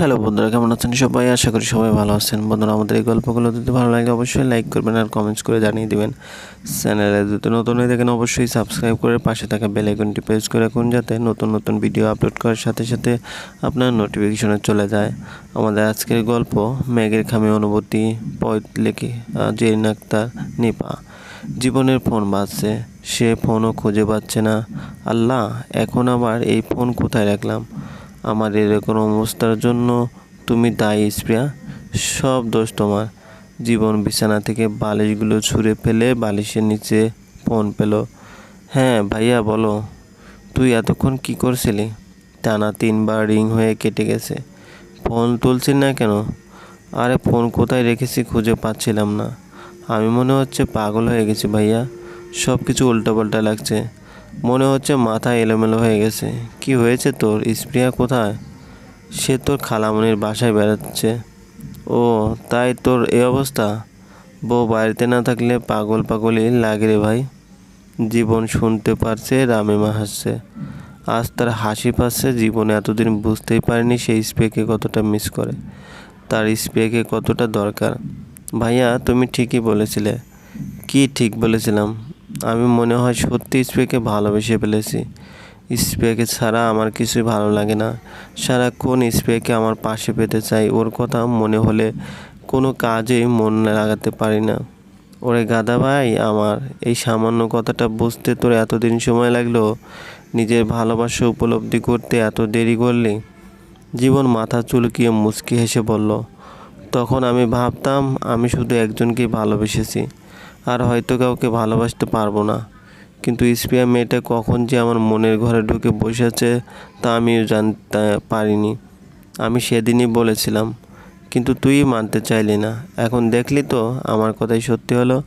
Hello বন্ধুরা, কেমন আছেন সবাই? আশা করি সবাই ভালো আছেন। বন্ধুরা, আমাদের এই গল্পগুলো যদি ভালো লাগে, অবশ্যই লাইক করবেন আর কমেন্টস করে জানিয়ে দেবেন। চ্যানেলে যদি নতুন হয়ে দেখেন অবশ্যই সাবস্ক্রাইব করে পাশে থাকা বেল আইকনটি প্রেস করে রাখুন, যাতে নতুন নতুন ভিডিও আপলোড করার সাথে সাথে আপনার নোটিফিকেশনে চলে যায়। আমাদের আজকের গল্প ম্যাগের খামে অনুভূতি পয়েট লেখে জেরিন আক্তার, নিপা। জীবনের ফোন বাজছে, সে ফোনও খুঁজে পাচ্ছে না। আল্লাহ, এখন আবার এই ফোন কোথায় রাখলাম? আমার এরকম অবস্থার জন্য তুমি দায়ী, স্প্রিয়া। সব দোষ তোমার। জীবন বিছানা থেকে বালিশগুলো ছুঁড়ে ফেলে বালিশের নিচে ফোন পেল। হ্যাঁ ভাইয়া, বলো। তুই এতক্ষণ কি করছিলি? টানা তিনবার রিং হয়ে কেটে গেছে। ফোন তুলছি না কেন? আরে, ফোন কোথায় রেখেছি খুঁজে পাচ্ছিলাম না। আমি মনে হচ্ছে পাগল হয়ে গেছি ভাইয়া। সব কিছু উল্টোপাল্টা লাগছে। মনে হচ্ছে মাথা এলোমেলো হয়ে গেছে। কি হয়েছে তোর? স্প্রিয়া কোথায়? সে তোর খালামনির বাসায় বেড়াচ্ছে। ও, তাই তোর এই অবস্থা? বউ বাড়িতে না থাকলে পাগল পাগলই লাগে রে ভাই। জীবন শুনতে পারছে, রামিমা হাসছে। আজ তার হাসি পাচ্ছে, জীবনে এতদিন বুঝতেই পারেনি সেই স্প্রেকে কতটা মিস করে। তার স্প্রেকে কতটা দরকার। ভাইয়া, তুমি ঠিকই বলেছিলে। কি ঠিক বলেছিলাম? আমি মনে হয় সত্যি স্প্রেকে ভালোবেসে ফেলেছি। স্প্রেকে ছাড়া আমার কিছুই ভালো লাগে না। সারাক্ষণ স্প্রেকে আমার পাশে পেতে চাই, ওর কথা মনে হলে কোনো কাজেই মন লাগাতে পারি না। ওরে গাদা ভাই, আমার এই সামান্য কথাটা বুঝতে তোর এতদিন সময় লাগল? নিজের ভালোবাসা উপলব্ধি করতে এত দেরি করলি? জীবন মাথা চুলকিয়ে মুচকি হেসে বলল, তখন আমি ভাবতাম আমি শুধু একজনকেই ভালোবেসেছি। আর হয়তো কাউকে ভালোবাসতে পারব না। কিন্তু স্পিয়া মেয়েটা কখন যে আমার মনের ঘরে ঢুকে বসে আছে, তা আমিও জানতে পারিনি। আমি সেদিনই বলেছিলাম, কিন্তু তুই মানতে চাইলি না। এখন দেখলি তো আমার কথাই সত্যি হলো।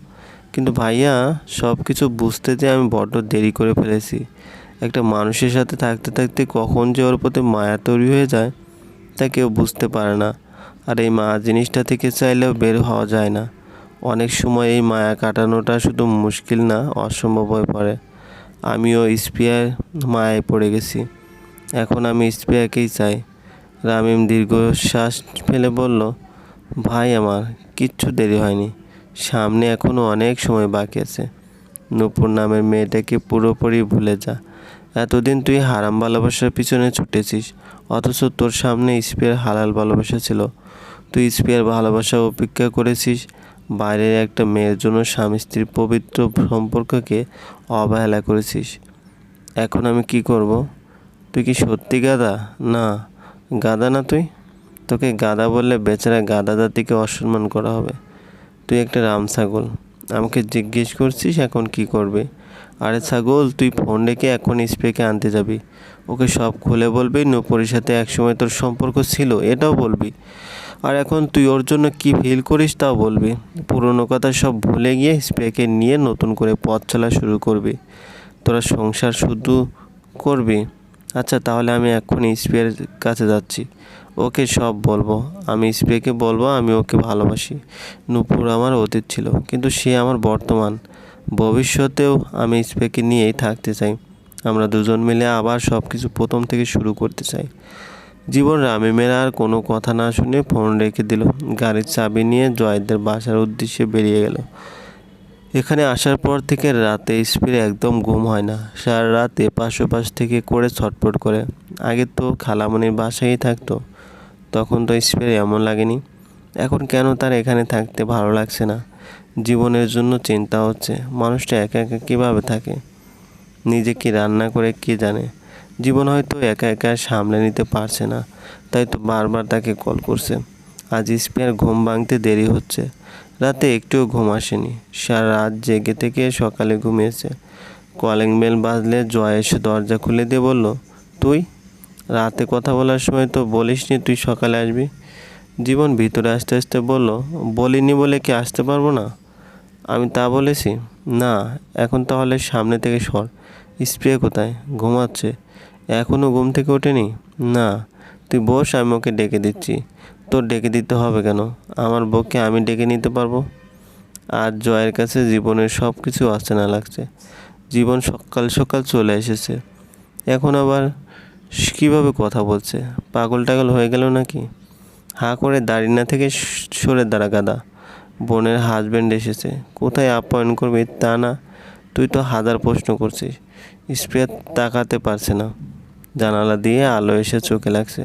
কিন্তু ভাইয়া সব কিছু বুঝতে যে আমি বড্ড দেরি করে ফেলেছি। একটা মানুষের সাথে থাকতে থাকতে কখন যে ওর প্রতি মায়া তৈরি হয়ে যায়, তা কেউ বুঝতে পারে না। আর এই মা জিনিসটা থেকে চাইলেও বের হওয়া যায় না। অনেক সময় এই মায়া কাটানোটা শুধু মুশকিল না, অসম্ভব হয়ে পড়ে। আমিও স্পিয়ার মায়ায় পড়ে গেছি। এখন আমি স্পিয়াকেই চাই। রামিম দীর্ঘশ্বাস ফেলে বলল, ভাই আমার, কিচ্ছু দেরি হয়নি। সামনে এখনও অনেক সময় বাকি আছে। নূপুর নামের মেয়েটাকে পুরোপুরি ভুলে যা। এতদিন তুই হারাম ভালোবাসার পিছনে ছুটেছিস, অথচ তোর সামনে স্পিয়ার হালাল ভালোবাসা ছিল। তুই স্পিয়ার ভালোবাসা অপেক্ষা করেছিস বাইরের একটা মেয়ের জন্য স্বামী স্ত্রীর পবিত্র সম্পর্ককে অবহেলা করেছিস। এখন আমি কি করব? তুই কি সত্যি গাদা না। গাদা না তুই? তোকে গাদা বললে বেচারা গাদা জাতিকে অসম্মান করা হবে। তুই একটা রাম ছাগল। আমাকে জিজ্ঞেস করছিস এখন কি করবে? আরে ছাগল, তুই ফোন রেখে এখন স্প্রেকে আনতে যাবি। ওকে সব খুলে বলবি, নূপুরের সাথে একসময় তোর সম্পর্ক ছিল, এটাও বলবি। আর এখন তুই ওর জন্য কি ফিল করিস তাও বলবি। পুরনো কথা সব ভুলে গিয়ে স্প্রেকে নিয়ে নতুন করে পথ চলা শুরু করবি। তোরা সংসার শুধু করবি। আচ্ছা তাহলে আমি এখন স্প্রের কাছে যাচ্ছি। ওকে সব বলব। আমি স্প্রেকে বলব, আমি ওকে ভালোবাসি। নূপুর আমার অতীত ছিল, কিন্তু সে আমার বর্তমান। ভবিষ্যতেও আমি স্প্রেকে নিয়েই থাকতে চাই। আমরা দুজন মিলে আবার সব কিছু প্রথম থেকে শুরু করতে চাই। জীবন রামিমের আর কোনো কথা না শুনে ফোন রেখে দিল। গাড়ির চাবি নিয়ে জয়দের বাসার উদ্দেশ্যে বেরিয়ে গেল। এখানে আসার পর থেকে রাতে স্পির একদম ঘুম হয় না। সারা রাত এপাশ ওপাশ থেকে করে ছটপট করে। আগে তো খালামনির বাসায় থাকতো। তখন তো স্পির এমন লাগেনি। এখন কেন তার এখানে থাকতে ভালো লাগছে না? জীবনের জন্য চিন্তা হচ্ছে। মানুষটা একা একা কীভাবে থাকে? নিজে কি রান্না করে কে জানে? জীবন হয়তো একা একা সামলে নিতে পারছে না। তাই তো বারবার তাকে কল করছে। আজ স্পিয়ার ঘুম ভাঙতে দেরি হচ্ছে। রাতে একটুও ঘুম আসেনি। সারা রাত জেগে থেকে সকালে ঘুমিয়েছে। কলিং বেল বাজলে জয় এসে দরজা খুলে দিয়ে বলল, তুই? রাতে কথা বলার সময় তো বলিসনি তুই সকালে আসবি? জীবন ভিতরে আসতে আসতে বলল, বলিনি বলে কি আসতে পারব না? আমি তা বলেছি? না, এখন তাহলে সামনে থেকে সর। স্প্রে কোথায়? ঘুমাচ্ছে। এখনও ঘুম থেকে ওঠেনি? না, তুই বস, আমি ওকে ডেকে দিচ্ছি। তোর ডেকে দিতে হবে কেন? আমার বউকে আমি ডেকে নিতে পারব? আর জয়ের কাছে জীবনের সব কিছু না লাগছে। জীবন সকাল সকাল চলে এসেছে। এখন আবার কীভাবে কথা বলছে? পাগল টাগল হয়ে গেল নাকি? হাঁ করে দাঁড়িয়ে না থেকে সরে দাঁড়া, গাদা। বোনের হাজবেন্ড এসেছে। কোথায় আপ্যায়ন করবি তা না। তুই তো হাজার প্রশ্ন করছিস। স্প্রে তাকাতে পারছে না। জানালা দিয়ে আলো এসে চোখে লাগছে।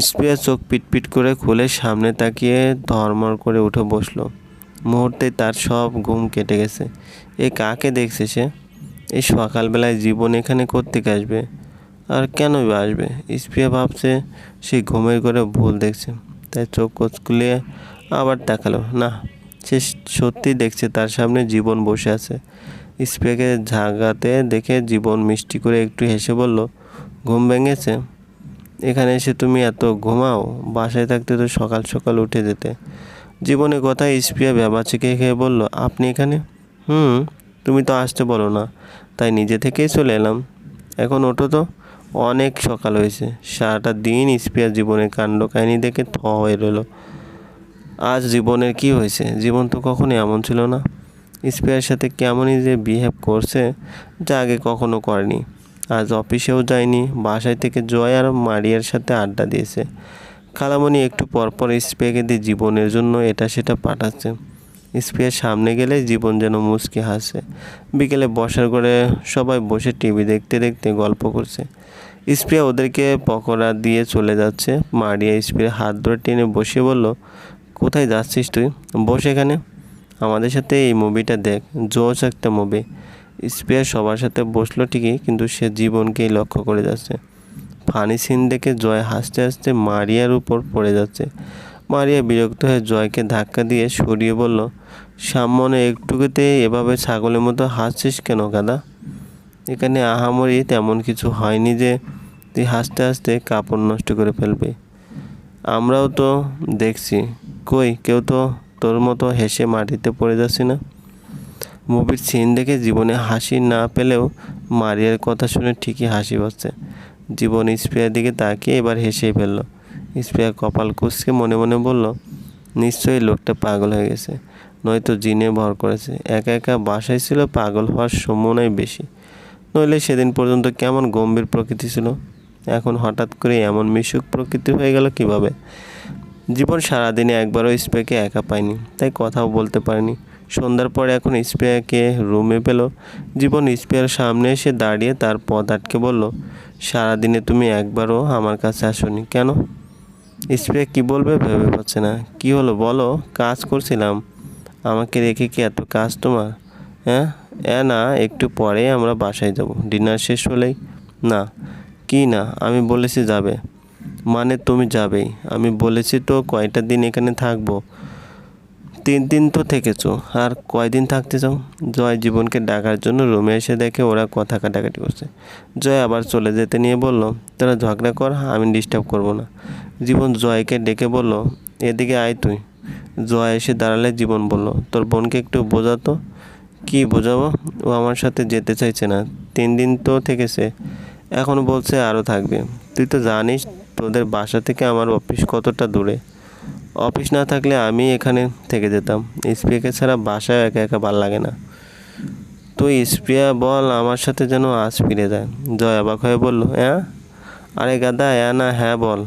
স্প্রে চোখ পিটপিট করে খুলে সামনে তাকিয়ে ধর্মর করে উঠে বসল। মুহূর্তে তার সব ঘুম কেটে গেছে। এ কাকে দেখছে সে? এই সকালবেলায় জীবন এখানে কোত্থেকে আসবে? আর কেনই বা আসবে? স্প্রিয়া ভাবছে সে ঘুমের করে ভুল দেখছে। তাই চোখ কচকুলিয়ে আবার তাকালো। না, সে সত্যি দেখছে তার সামনে জীবন বসে আছে। স্প্রিয়াকে ঝাগাতে দেখে জীবন মিষ্টি করে একটু হেসে বলল, ঘুম ভেঙেছে। এখানে এসে তুমি এত ঘুমাও, বাসায় থাকতে তো সকাল সকাল উঠে যেতে। জীবনের কথা স্প্রিয়া ব্যাবাচিকে খেয়ে বলল, আপনি এখানে? হুম, তুমি তো আসতে বলো না, তাই নিজে থেকেই চলে এলাম। এখন ওঠো তো। অনেক সকাল হয়েছে, সারাটা দিন স্প্রিয়া জীবনের কাণ্ড কাহিনী দেখে থ হয়ে রইল। আজ জীবনের কি হয়েছে? জীবন তো কখনো এমন ছিল না। স্প্রিয়ার সাথে কেমনই যে বিহেভ করছে, যা আগে কখনো করেনি। আজ অফিসেও যায়নি, বাসায় থেকে জয় আর মারিয়ার সাথে আড্ডা দিয়েছে। খালামণি একটু পরপর স্প্রেকে দিয়ে জীবনের জন্য এটা সেটা পাঠাচ্ছে। স্প্রের সামনে গেলে জীবন যেন মুচকি হাসে বিকেলে বসার ঘরে সবাই বসে টিভি দেখতে দেখতে গল্প করছে। স্প্রে ওদেরকে পকোড়া দিয়ে চলে যাচ্ছে। মারিয়া স্প্রে হাত ধরে টেনে বসিয়ে বলল, কোথায় যাচ্ছিস তুই? বসে এখানে। আমাদের সাথে এই মুভিটা দেখ। জোশ একটা মুভি স্প্রে সবার সাথে বসল ঠিকই, কিন্তু সে জীবনকেই লক্ষ্য করে যাচ্ছে। ফানি সিন দেখে জয় হাসতে হাসতে মারিয়ার উপর পড়ে যাচ্ছে। মারিয়া বিরক্ত হয়ে জয়কে ধাক্কা দিয়ে সরিয়ে বলল, সামনে একটুকুতে এভাবে ছাগলের মতো হাসছিস কেন গাদা? এখানে আহামরি তেমন কিছু হয়নি যে তুই হাসতে হাসতে কাপড় নষ্ট করে ফেলবে। আমরাও তো দেখছি। কই, কেউ তো তোর মতো হেসে মাটিতে পড়ে যাচ্ছি না। মুভির সিন দেখে জীবনে হাসি না পেলেও মারিয়ার কথা শুনে ঠিকই হাসি পাচ্ছে। জীবন স্প্রেয়ার দিকে তাকিয়ে এবার হেসেই ফেলল। স্প্রেয়ার কপাল কুচকে মনে মনে বলল, নিশ্চয়ই লোকটা পাগল হয়ে গেছে। নয়তো জিনে ভর করেছে। একা একা বাসায় ছিল, পাগল হওয়ার সম্ভাবনাই বেশি। নইলে সেদিন পর্যন্ত কেমন গম্ভীর প্রকৃতি ছিল। এখন হঠাৎ করে এমন মিশুক প্রকৃতি হয়ে গেল কীভাবে? জীবন সারাদিনে একবারও স্প্রেকে একা পায়নি তাই কথাও বলতে পারেনি। সন্ধ্যার পরে এখন স্প্রেয়াকে রুমে পেল। জীবন স্প্রেয়ার সামনে এসে দাঁড়িয়ে তার পথ আটকে বলল, সারাদিনে তুমি একবারও আমার কাছে আসোনি, কেন? স্প্রে কি বলবে ভেবে পাচ্ছে না। কি হলো বলো, কাজ করছিলাম। আমাকে রেখে কি এত কাজ তোমার? হ্যাঁ এ না, একটু পরে আমরা বাসায় যাব। ডিনার শেষ হলেই? না। কি না? আমি বলেছি যাবে। মানে তুমি যাবেই। আমি বলেছি তো, কয়টা দিন এখানে থাকব? তিন দিন তো থেকেছো। আর কয়দিন থাকতে চাও? জয় জীবনকে ডাকার জন্য রুমে এসে দেখে ওরা কথা কাটাকাটি করছে। জয় আবার চলে যেতে নিয়ে বলল, তোরা ঝগড়া কর, আমি ডিস্টার্ব করব না। জীবন জয়কে ডেকে বলল, এদিকে আয় তুই। জয় এসে দাঁড়ালে জীবন বলল, তোর বোনকে একটু বোঝাতো কি বোঝাবো? ও আমার সাথে যেতে চাইছে না। তিন দিন তো থেকেছে। এখন বলছে আরও থাকবে। তুই তো জানিস তোদের বাসা থেকে আমার অফিস কতটা দূরে? অফিস না থাকলে আমি এখানে থেকে যেতাম। স্প্রিয়াকে ছাড়া বাসায় একা একা ভালো লাগে না। তুই স্প্রিয়া বল আমার সাথে যেন আজ ফিরে যায়। জয় অবাক হয়ে বলল হ্যাঁ আরে গাদা হ্যাঁ না হ্যাঁ বল।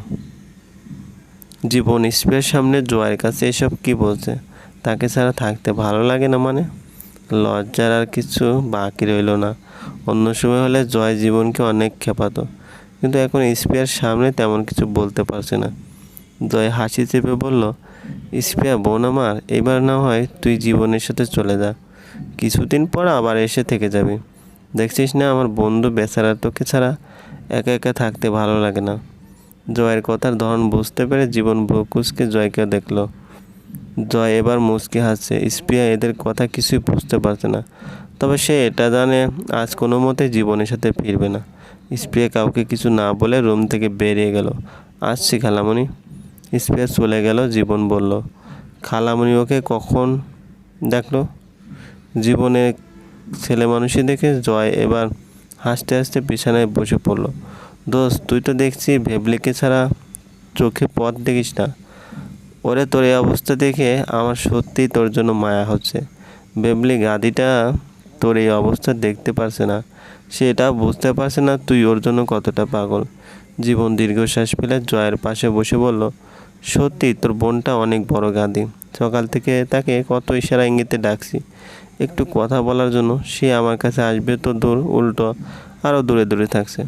জীবন স্প্রিয়ার সামনে জয়ের কাছে এসব কি বলছে? তাকে ছাড়া থাকতে ভালো লাগে না মানে? লজ্জার আর কিছু বাকি রইল না। অন্য সময় হলে জয় জীবনকে অনেক খেপাতো। কিন্তু এখন স্প্রিয়ার সামনে তেমন কিছু বলতে পারছে না। জয় হাসি চেপে বলল স্প্রিয়া বোন আমার, এবার না হয় তুই জীবনের সাথে চলে যা। কিছুদিন পর আবার এসে থেকে যাবি। দেখছিস না, আমার বন্ধু বেচারা তোকে ছাড়া একা একা থাকতে ভালো লাগে না। জয়ের কথার ধরন বুঝতে পেরে জীবন ব্রকুসকে জয়কে দেখল। জয় এবার মুচকি হাসছে। স্পিয়া এদের কথা কিছুই বুঝতে পারছে না। তবে সে এটা জানে, আজ কোনো মতে জীবনের সাথে ফিরবে না। স্প্রিয়া কাউকে কিছু না বলে রুম থেকে বেরিয়ে গেল। আসছি খালামণি স্প্রিয়া চলে গেল, জীবন বলল। খালামণি ওকে কখন দেখল? জীবনে ছেলে মানুষই দেখে জয় এবার হাসতে হাসতে বিছানায় বসে পড়ল। দোস্ত, তুই তো দেখছি ভেবলিকে ছাড়া চোখে পথ দেখিস না। ওরে তোর এই অবস্থা দেখে আমার সত্যিই তোর জন্য মায়া হচ্ছে। বেবলি গাদিটা তোর এই অবস্থা দেখতে পারছে না। সে এটা বুঝতে পারছে না, তুই ওর জন্য কতটা পাগল? জীবন দীর্ঘশ্বাস ফেলে জয়ের পাশে বসে বলল, সত্যি, তোর বোনটা অনেক বড় গাদি সকাল থেকে তাকে কত ইশারা ইঙ্গিতে ডাকছি। একটু কথা বলার জন্য সে আমার কাছে আসবে তো দূর, উল্টো আরও দূরে দূরে থাকছে।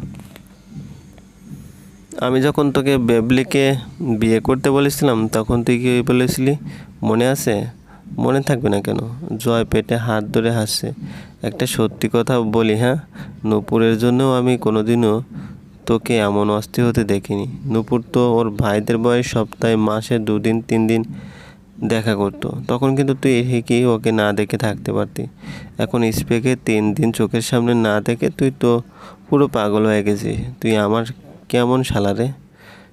আমি যখন তোকে বেবলিকে বিয়ে করতে বলেছিলাম, তখন তুই কি বলেছিলি, মনে আছে? মনে থাকবে না কেন? জয় পেটে হাত ধরে হাসছে। একটা সত্যি কথা বলি হ্যাঁ? নূপুরের জন্যও আমি কোনোদিনও তোকে এমন অস্থির হতে দেখিনি। নূপুর তো ওর ভাইদের বয়স সপ্তাহে মাসে দুদিন তিন দিন দেখা করতো। তখন কিন্তু তুই ঠিকই ওকে না দেখে থাকতে পারতি। এখন স্পেকে তিন দিন চোখের সামনে না দেখে তুই তো পুরো পাগল হয়ে গেছিস। তুই আমার কেমন শালা রে?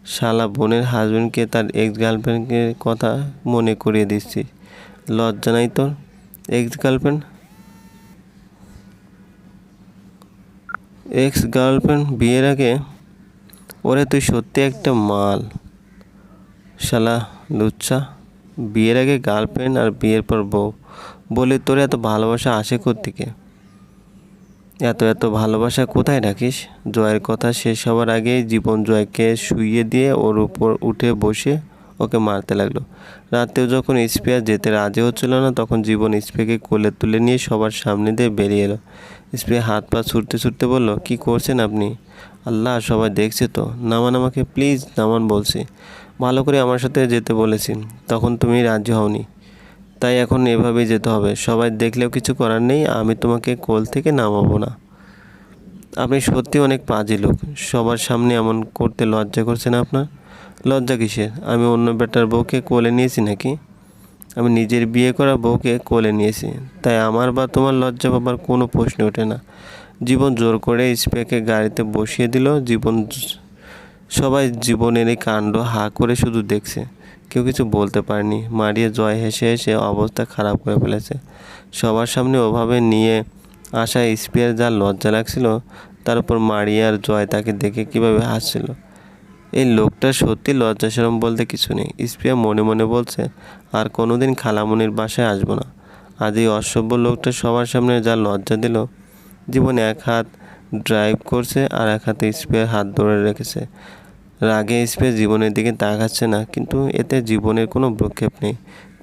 শালা বোনের হাজবেন্ডকে তার এক্স গার্লফ্রেন্ডের কথা মনে করিয়ে দিচ্ছিস। লজ্জা নাই তোর? এক্স গার্লফ্রেন্ড এক্স গার্লফ্রেন্ড বিয়ের আগে, ওরে তুই সত্যি একটা মাল। শালা লুচ্চা, বিয়ের আগে গার্লফ্রেন্ড আর বিয়ের পর বউ। বলে তোর এত ভালোবাসা আসে থেকে এত এত ভালোবাসা কোথায় রাখিস? জয়ের কথা শেষ হওয়ার আগেই জীবন জয়কে শুইয়ে দিয়ে ওর উপর উঠে বসে ওকে মারতে লাগল। রাতেও যখন স্পেয়ার যেতে রাজি হচ্ছিল না, তখন জীবন স্পেকে কোলে তুলে নিয়ে সবার সামনে দিয়ে বেরিয়ে এলো। স্প্রে হাত পা ছুটতে ছুটতে বলল, কি করছেন আপনি? আল্লাহ সবাই দেখছে তো। নামান আমাকে, প্লিজ, নামান বলছি। ভালো করে আমার সাথে যেতে বলেছি। তখন তুমি রাজি হওনি। তাই এখন এভাবেই যেতে হবে। সবাই দেখলেও কিছু করার নেই। আমি তোমাকে কোল থেকে নামাবো না। আপনি সত্যি অনেক পাজি লোক। সবার সামনে এমন করতে লজ্জা করছে না আপনার? লজ্জা কিসের? আমি অন্য বেটার বউকে কোলে নিয়েছি নাকি? আমি নিজের বিয়ে করা বউকে কোলে নিয়েছি। তাই আমার বা তোমার লজ্জা পাবার কোনো প্রশ্ন ওঠে না। জীবন জোর করে স্পেকে গাড়িতে বসিয়ে দিল। জীবন সবাই জীবনের এই কাণ্ড হা করে শুধু দেখছে। কেউ কিছু বলতে পারেনি। মারিয়ে জয় হেসে হেসে অবস্থা খারাপ করে ফেলেছে। সবার সামনে ওভাবে নিয়ে আসা স্পিয়ার যা লজ্জা লাগছিল, তার উপর মারিয়ার জয় তাকে দেখে কীভাবে হাসছিল। এই লোকটা সত্যি লজ্জা লজ্জাসরম বলতে কিছু নেই। স্পিয়া মনে মনে বলছে, আর কোনোদিন খালামনির বাসায় আসব না। আজ এই অসভ্য লোকটা সবার সামনে যা লজ্জা দিল, জীবনে এক হাত ড্রাইভ করছে আর এক হাতে স্পিয়ার হাত ধরে রেখেছে। রাগে স্প্রে জীবনের দিকে তাকাচ্ছে না, কিন্তু এতে জীবনের কোনো ভ্রক্ষেপ নেই।